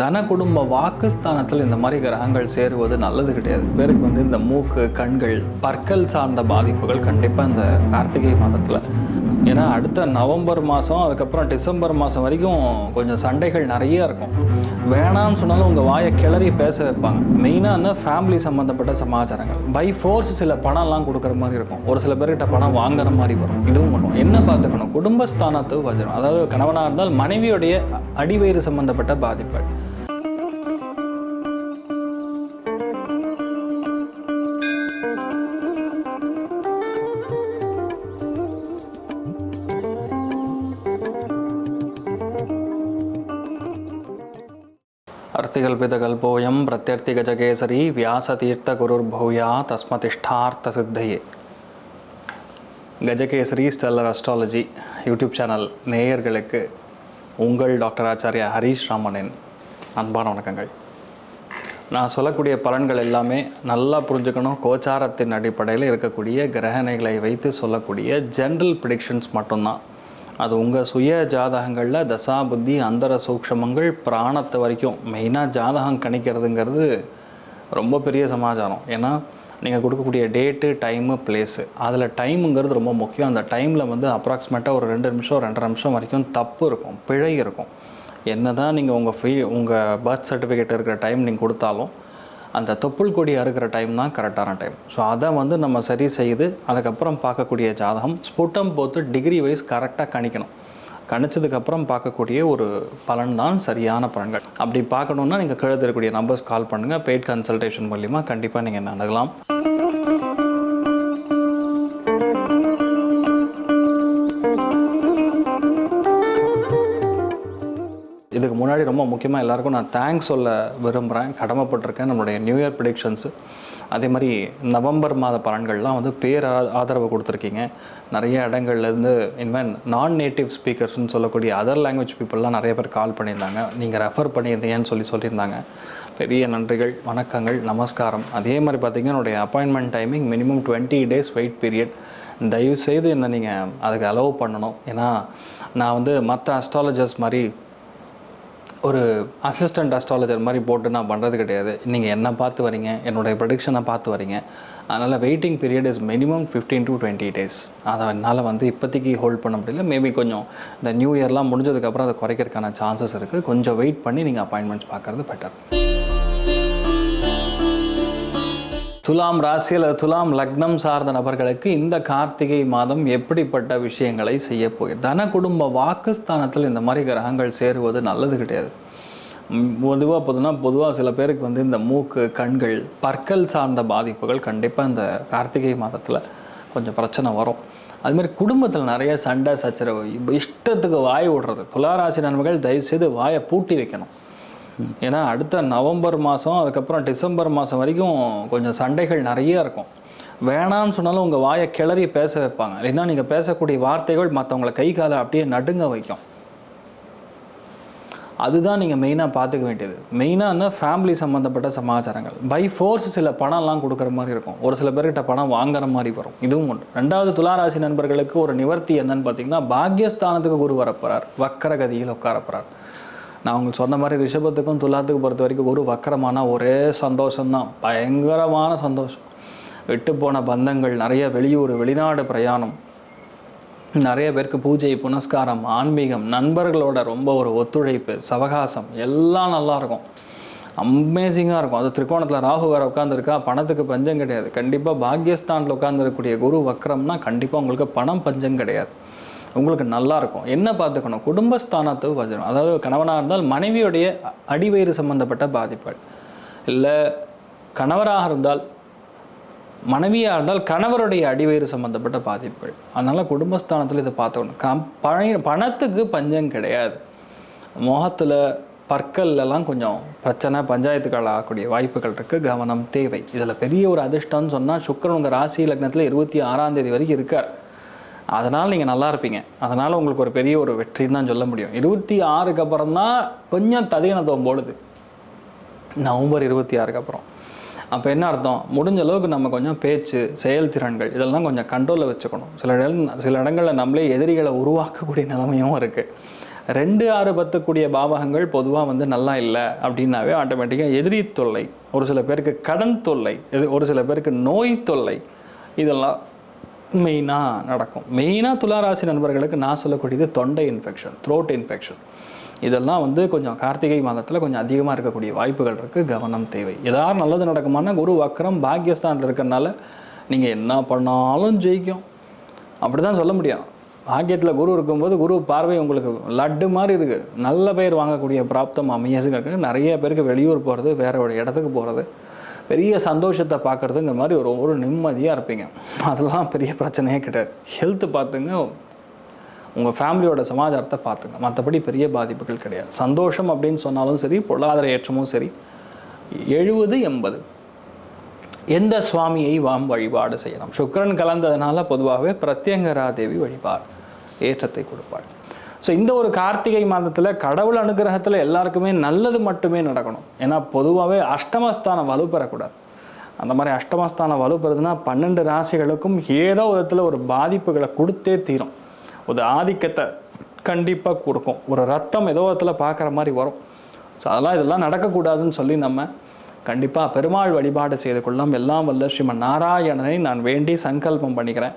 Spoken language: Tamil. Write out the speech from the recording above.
தன குடும்ப வாக்குஸ்தானத்தில் இந்த மாதிரி கிரகங்கள் சேருவது நல்லது கிடையாது. பேருக்கு வந்து இந்த மூக்கு கண்கள் பற்கள் சார்ந்த பாதிப்புகள் கண்டிப்பாக இந்த கார்த்திகை மாதத்தில் ஏன்னா அடுத்த நவம்பர் மாதம் அதுக்கப்புறம் டிசம்பர் மாதம் வரைக்கும் கொஞ்சம் சண்டைகள் நிறைய இருக்கும். வேணாம்னு சொன்னாலும் உங்கள் வாயை கிளறி பேச வைப்பாங்க. மெயினான ஃபேமிலி சம்மந்தப்பட்ட சமாச்சாரங்கள். பை ஃபோர்ஸ் சில பணம்லாம் கொடுக்குற மாதிரி இருக்கும். ஒரு சில பேர்கிட்ட பணம் வாங்குற மாதிரி வரும். இதுவும் பண்ணும். என்ன பார்த்துக்கணும்? குடும்பஸ்தானத்து வஜ்ரம் அதாவது கணவனாக இருந்தால் மனைவியுடைய அடிவயிறு சம்மந்தப்பட்ட பாதிப்புகள். அர்த்திகல்பிதகல்போயம் பிரத்யர்த்திகஜகேசரி வியாசதீர்த்த குருர்பூயா தஸ்மதிஷ்டார்த்த சித்தையே Gajakesari stellar astrology YouTube channel நேயர்களுக்கு உங்கள் டாக்டர் ஆச்சாரியா ஹரீஷ் ராமனின் அன்பான வணக்கங்கள். நான் சொல்லக்கூடிய பலன்கள் எல்லாமே நல்லா புரிஞ்சுக்கணும். கோச்சாரத்தின் அடிப்படையில் இருக்கக்கூடிய கிரகணைகளை வைத்து சொல்லக்கூடிய ஜென்ரல் ப்ரிடிக்ஷன்ஸ் மட்டும்தான். அது உங்கள் சுய ஜாதகங்களில் தசா புத்தி அந்தர சூக்ஷமங்கள் பிராணத்தை வரைக்கும். மெயினாக ஜாதகம் கணிக்கிறதுங்கிறது ரொம்ப பெரிய சமாச்சாரம். ஏன்னா நீங்கள் கொடுக்கக்கூடிய டேட்டு டைமு பிளேஸு அதில் டைமுங்கிறது ரொம்ப முக்கியம். அந்த டைமில் வந்து அப்ராக்சிமேட்டாக ஒரு ரெண்டு நிமிஷம் ரெண்டரை நிமிஷம் வரைக்கும் தப்பு இருக்கும். பிழை இருக்கும். என்ன தான் நீங்கள் உங்கள் ஃபீ உங்கள் பர்த் சர்டிஃபிகேட் இருக்கிற டைம் நீங்கள் கொடுத்தாலும் அந்த தொப்புள் கொடி அறுக்கிற டைம் தான் கரெக்டான டைம் ஸோ அதை வந்து நம்ம சரி செய்து அதுக்கப்புறம் பார்க்கக்கூடிய ஜாதகம் ஸ்புட்டம் போத்து டிகிரி வைஸ் கரெக்டாக கணிக்கணும். கணிச்சதுக்கப்புறம் பார்க்கக்கூடிய ஒரு பலன் தான் சரியான பலன்கள். அப்படி பார்க்கணுன்னா நீங்கள் கீழே இருக்கக்கூடிய நம்பர்ஸ் கால் பண்ணுங்கள் பெய்ட் கன்சல்டேஷன் மூலிமா கண்டிப்பாக நீங்கள் நடக்கலாம். முன்னாடி ரொம்ப முக்கியமாக எல்லாருக்கும் நான் தேங்க்ஸ் சொல்ல விரும்புகிறேன் கடமைப்பட்டிருக்கேன் நம்மளுடைய நியூ இயர் ப்ரிடிக்ஷன்ஸு அதே மாதிரி நவம்பர் மாத பலன்கள்லாம் வந்து பேர் ஆதரவு கொடுத்துருக்கீங்க. நிறைய இடங்கள்லேருந்து இன்வென் நான் நேட்டிவ் ஸ்பீக்கர்ஸ்னு சொல்லக்கூடிய அதர் லாங்குவேஜ் பீப்புளெலாம் நிறைய பேர் கால் பண்ணியிருந்தாங்க. நீங்கள் ரெஃபர் பண்ணியிருந்தீங்கன்னு சொல்லி சொல்லியிருந்தாங்க. பெரிய நன்றிகள் வணக்கங்கள் நமஸ்காரம். அதே மாதிரி பார்த்தீங்கன்னா என்னுடைய appointment timing minimum twenty days wait period தயவு செய்து என்ன நீங்கள் அதுக்கு அலோவ் பண்ணணும். ஏன்னா நான் வந்து மற்ற அஸ்ட்ராலஜர்ஸ் மாதிரி ஒரு அசிஸ்டன்ட் அஸ்ட்ராலஜர் மாதிரி போட்டு நான் பண்ணுறது கிடையாது. நீங்கள் என்ன பார்த்து வரீங்க என்னுடைய ப்ரொடிக்ஷனை பார்த்து வரீங்க. அதனால் waiting period is minimum fifteen to twenty days அதை என்னால் வந்து இப்போதைக்கு ஹோல்ட் பண்ண முடியல. மேபி கொஞ்சம் இந்த நியூ இயர்லாம் முடிஞ்சதுக்கப்புறம் அதை குறைக்கிறதுக்கான சான்சஸ் இருக்குது கொஞ்சம் வெயிட் பண்ணி நீங்கள் அப்பாயின்மெண்ட்ஸ் பார்க்குறது பெட்டர் துலாம் ராசி அல்லது துலாம் லக்னம் சார்ந்த நபர்களுக்கு இந்த கார்த்திகை மாதம் எப்படிப்பட்ட விஷயங்களை செய்ய போகிறது தன குடும்ப வாக்குஸ்தானத்தில் இந்த மாதிரி கிரகங்கள் சேருவது நல்லது கிடையாது. பொதுவாக பொதுனா பொதுவாக சில பேருக்கு வந்து இந்த மூக்கு கண்கள் பற்கள் சார்ந்த பாதிப்புகள் கண்டிப்பாக இந்த கார்த்திகை மாதத்தில் கொஞ்சம் பிரச்சனை வரும். அதுமாதிரி குடும்பத்தில் நிறைய சண்டை சச்சரவு இப்போ இஷ்டத்துக்கு வாய் விடுறது. துளாராசி நண்பர்கள் தயவுசெய்து வாயை பூட்டி வைக்கணும். ஏன்னா அடுத்த நவம்பர் மாதம் அதுக்கப்புறம் டிசம்பர் மாதம் வரைக்கும் கொஞ்சம் சண்டைகள் நிறைய இருக்கும். வேணாம்னு சொன்னாலும் உங்கள் வாயை கிளறி பேச வைப்பாங்க. இல்லைன்னா நீங்கள் பேசக்கூடிய வார்த்தைகள் மற்றவங்களை கை காலை அப்படியே நடுங்க வைக்கும். அதுதான் நீங்கள் மெயினாக பார்த்துக்க வேண்டியது. மெயினான ஃபேமிலி சம்மந்தப்பட்ட சமாச்சாரங்கள். பை ஃபோர்ஸ் சில பணம்லாம் கொடுக்குற மாதிரி இருக்கும். ஒரு சில பேர்கிட்ட பணம் வாங்குற மாதிரி வரும். இதுவும் ஒன்று ரெண்டாவது துளாராசி நண்பர்களுக்கு ஒரு நிவர்த்தி என்னன்னு பார்த்தீங்கன்னா பாக்யஸ்தானத்துக்கு குரு வரப்போகிறார் வக்கரகதியில் உட்காரப்போகிறார் நான் உங்களுக்கு சொன்ன மாதிரி ரிஷபத்துக்கும் துலாத்துக்கும் பொறுத்த வரைக்கும் குரு வக்கரமான ஒரே சந்தோஷம்தான். பயங்கரமான சந்தோஷம். விட்டு போன பந்தங்கள் நிறைய வெளியூர் வெளிநாடு பிரயாணம் நிறைய பேருக்கு பூஜை புனஸ்காரம் ஆன்மீகம் நண்பர்களோட ரொம்ப ஒரு ஒத்துழைப்பு சவகாசம் எல்லாம் நல்லா இருக்கும். அமேசிங்காக இருக்கும். அது திரிகோணத்தில் ராகு வேறு உட்காந்துருக்கா பணத்துக்கு பஞ்சம் கிடையாது. கண்டிப்பாக பாக்யஸ்தானில் உட்காந்துருக்கக்கூடிய குரு வக்ரம்னா கண்டிப்பாக உங்களுக்கு பணம் பஞ்சம் கிடையாது. உங்களுக்கு நல்லா இருக்கும் என்ன பார்த்துக்கணும்? குடும்பஸ்தானத்தை வஜ்ரம் அதாவது கணவனாக இருந்தால் மனைவியுடைய அடிவயிறு சம்பந்தப்பட்ட பாதிப்புகள். இல்லை கணவராக இருந்தால் மனைவியாக இருந்தால் கணவருடைய அடிவயிறு சம்பந்தப்பட்ட பாதிப்புகள். அதனால் குடும்பஸ்தானத்தில் இதை பார்த்துக்கணும். கம் பழைய பணத்துக்கு பஞ்சம் கிடையாது. முகத்தில் பற்கள்லாம் கொஞ்சம் பிரச்சனை பஞ்சாயத்துக்கள் ஆகக்கூடிய வாய்ப்புகள் இருக்குது கவனம் தேவை. இதில் பெரிய ஒரு அதிர்ஷ்டம்னு சொன்னால் சுக்கரன் உங்கள் ராசி லக்னத்தில் இருபத்தி ஆறாம் தேதி வரைக்கும் இருக்கார். அதனால் நீங்கள் நல்லா இருப்பீங்க. அதனால் உங்களுக்கு ஒரு பெரிய ஒரு வெற்றின்னு தான் சொல்ல முடியும். இருபத்தி ஆறுக்கு அப்புறம் தான் கொஞ்சம் ததீனத்துவம் போடுது. நவம்பர் இருபத்தி ஆறுக்கு அப்புறம். அப்போ என்ன அர்த்தம்? முடிஞ்ச அளவுக்கு நம்ம கொஞ்சம் பேச்சு செயல்திறன்கள் இதெல்லாம் கொஞ்சம் கண்ட்ரோலில் வச்சுக்கணும். சில இடம் சில இடங்களில் நம்மளே எதிரிகளை உருவாக்கக்கூடிய நிலைமையும் இருக்குது ரெண்டு ஆறு பத்துக்கூடிய பாவகங்கள் பொதுவாக வந்து நல்லா இல்லை அப்படின்னாவே ஆட்டோமேட்டிக்காக எதிரி தொல்லை ஒரு சில பேருக்கு கடன் தொல்லை இது ஒரு சில பேருக்கு நோய் தொல்லை இதெல்லாம் மெயினாக நடக்கும். மெயினாக துளாராசி நண்பர்களுக்கு நான் சொல்லக்கூடியது தொண்டை இன்ஃபெக்ஷன் த்ரோட் இன்ஃபெக்ஷன் இதெல்லாம் வந்து கொஞ்சம் கார்த்திகை மாதத்தில் கொஞ்சம் அதிகமாக இருக்கக்கூடிய வாய்ப்புகள் இருக்குது கவனம் தேவை. ஏதாவது நல்லது நடக்குமானா குரு வக்கரம் பாக்கியஸ்தானில் இருக்கிறனால நீங்கள் என்ன பண்ணாலும் ஜெயிக்கும். அப்படி தான் சொல்ல முடியும். பாக்கியத்தில் குரு இருக்கும்போது குரு பார்வை உங்களுக்கு லட்டு மாதிரி இருக்குது நல்ல பேர் வாங்கக்கூடிய பிராப்தம் அமையசுங்க இருக்குது நிறைய பேருக்கு வெளியூர் போகிறது வேற ஒரு இடத்துக்கு போகிறது பெரிய சந்தோஷத்தை பார்க்குறதுங்கிற மாதிரி ஒரு ஒரு நிம்மதியாக இருப்பீங்க. அதெல்லாம் பெரிய பிரச்சனையே கிடையாது. ஹெல்த்து பார்த்துங்க உங்கள் ஃபேமிலியோட சமாச்சாரத்தை பார்த்துங்க. மற்றபடி பெரிய பாதிப்புகள் கிடையாது. சந்தோஷம் அப்படின்னு சொன்னாலும் சரி பொருளாதார ஏற்றமும் சரி. எழுபது எண்பது. எந்த சுவாமியை வாம் வழிபாடு செய்யலாம்? சுக்கிரன் கலந்ததுனால பொதுவாகவே பிரத்யங்கரா தேவி வழிபாடு ஏற்றத்தை கொடுப்பாள். ஸோ இந்த ஒரு கார்த்திகை மாதத்தில் கடவுள் அனுகிரகத்தில் எல்லாருக்குமே நல்லது மட்டுமே நடக்கணும். ஏன்னா பொதுவாகவே அஷ்டமஸ்தானம் வலுப்பெறக்கூடாது அந்த மாதிரி அஷ்டமஸ்தானம் வலுப்பெறுதுன்னா பன்னெண்டு ராசிகளுக்கும் ஏதோ விதத்தில் ஒரு பாதிப்புகளை கொடுத்தே தீரும். ஒரு ஆதிக்கத்தை கண்டிப்பாக கொடுக்கும். ஒரு ரத்தம் ஏதோ விதத்தில் பார்க்குற மாதிரி வரும். ஸோ அதெல்லாம் இதெல்லாம் நடக்கக்கூடாதுன்னு சொல்லி நம்ம கண்டிப்பாக பெருமாள் வழிபாடு செய்து கொள்ளலாம். எல்லாம் வல்ல ஸ்ரீமன் நாராயணனை நான் வேண்டி சங்கல்பம் பண்ணிக்கிறேன்.